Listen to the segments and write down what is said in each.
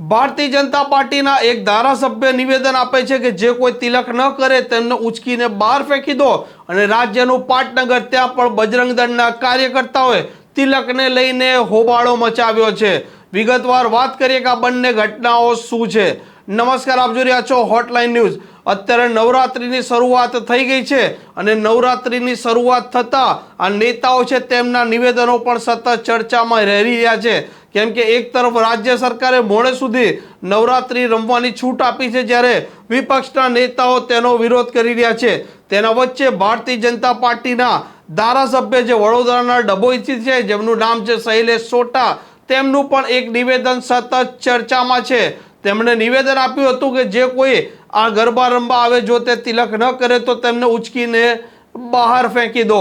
ભારતીય જનતા પાર્ટીના એક ધારાસભ્ય નિવેદન આપે છે કે જે કોઈ તિલક ન કરે તેમને ઉચકીને બહાર ફેંકી દો અને રાજ્યનું પાટનગર ત્યાં પણ બજરંગ દળના કાર્યકર્તાઓએ તિલકને લઈને હોબાળો મચાવ્યો છે. વિગતવાર વાત કરીએ કે આ બંને ઘટનાઓ શું છે? નમસ્કાર, આપ જોઈ રહ્યા છો હોટલાઇન ન્યૂઝ અત્યારે નવરાત્રિની શરૂઆત થઈ ગઈ છે અને નવરાત્રિની શરૂઆત થતાં આ નેતાઓ છે તેમના નિવેદનો પણ સતત ચર્ચામાં રહી રહ્યા છે. કેમ કે એક તરફ રાજ્ય સરકારે મોડે સુધી નવરાત્રિ રમવાની છૂટ આપી છે જ્યારે વિપક્ષના નેતાઓ તેનો વિરોધ કરી રહ્યા છે. તેના વચ્ચે ભારતીય જનતા પાર્ટીના ધારાસભ્ય જે વડોદરાના ડભોઈથી છે, જેમનું નામ છે શૈલેષ સોટા, તેમનું પણ એક નિવેદન સતત ચર્ચામાં છે. તેમણે નિવેદન આપ્યું હતું કે જે કોઈ આ ગરબા રમવા આવે જો તે તિલક ન કરે તો તેમને ઉચકીને બહાર ફેંકી દો.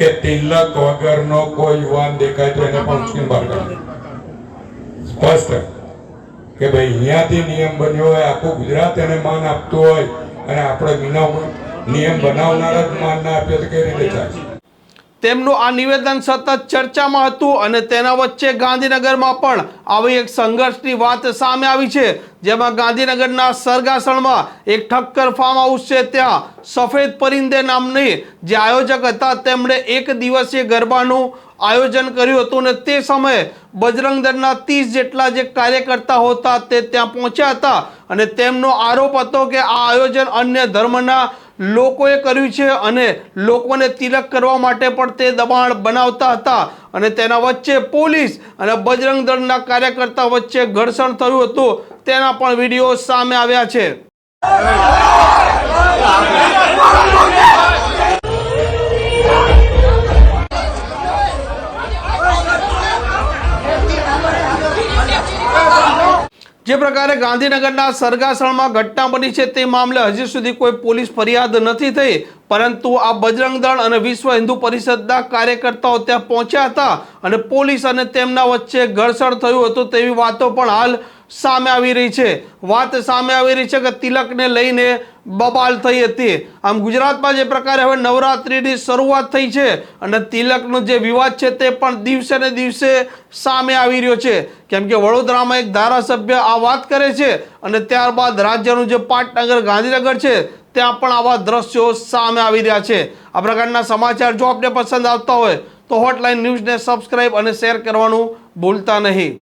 કે તિલક વગરનો કોઈ યુવાન દેખાય તો એને પણ ઉચકીને સ્પષ્ટ. કે ભાઈ અહીંયાથી નિયમ બન્યો હોય, આખું ગુજરાત એને માન આપતું હોય, અને આપણે વિના નિયમ બનાવનાર જ માન ના આપીએ તો કેવી રીતે ચાલશે તેમનું આ નિવેદન સતત ચર્ચામાં હતું અને તેના વચ્ચે ગાંધીનગરમાં પણ આવી એક સંઘર્ષની વાત સામે આવી છે, જેમાં ગાંધીનગરના સરગાસણમાં એક ઠક્કર ફાર્મ હાઉસ છે, ત્યાં સફેદ પરિંદે નામની જે આયોજક હતા, તેમણે એક દિવસીય ગરબાનું આયોજન કર્યું હતું અને તે સમયે બજરંગ દળના ત્રીસ જેટલા જે કાર્યકર્તા હતા તે ત્યાં પહોંચ્યા હતા અને તેમનો આરોપ હતો કે આ આયોજન અન્ય ધર્મના લોકોએ કર્યું છે અને લોકોને તિલક કરવા માટે પણ તે દબાણ બનાવતા હતા. અને તેના વચ્ચે પોલીસ અને બજરંગ દળના કાર્યકર્તા વચ્ચે ઘર્ષણ થયું હતું. તેના પણ વીડિયો સામે આવ્યા છે. જે પ્રકારે ગાંધીનગરના સરગાસણમાં ઘટના બની છે તે મામલે હજી સુધી કોઈ પોલીસ ફરિયાદ નથી થઈ, પરંતુ આ બજરંગ દળ અને વિશ્વ હિન્દુ પરિષદના કાર્યકર્તાઓ ત્યાં પહોંચ્યા હતા અને પોલીસ અને તેમના વચ્ચે ઘર્ષણ થયું હતું તેવી વાતો પણ હાલ સામે આવી રહી છે. વાત સામે આવી રહી છે કે તિલકને લઈને બબાલ થઈ હતી. આમ ગુજરાતમાં જે પ્રકારે હવે નવરાત્રિની શરૂઆત થઈ છે અને તિલકનો જે વિવાદ છે તે પણ દિવસે ને દિવસે સામે આવી રહ્યો છે. કેમ કે વડોદરામાં એક ધારાસભ્ય આ વાત કરે છે અને ત્યારબાદ રાજ્યનું જે પાટનગર, ગાંધીનગર છે, ત્યાં પણ આવા દ્રશ્યો સામે આવી રહ્યા છે. આ પ્રકારના સમાચાર જો આપને પસંદ આવતા હોય તો હોટલાઇન ન્યૂઝને સબસ્ક્રાઇબ અને શેર કરવાનું ભૂલતા નહીં.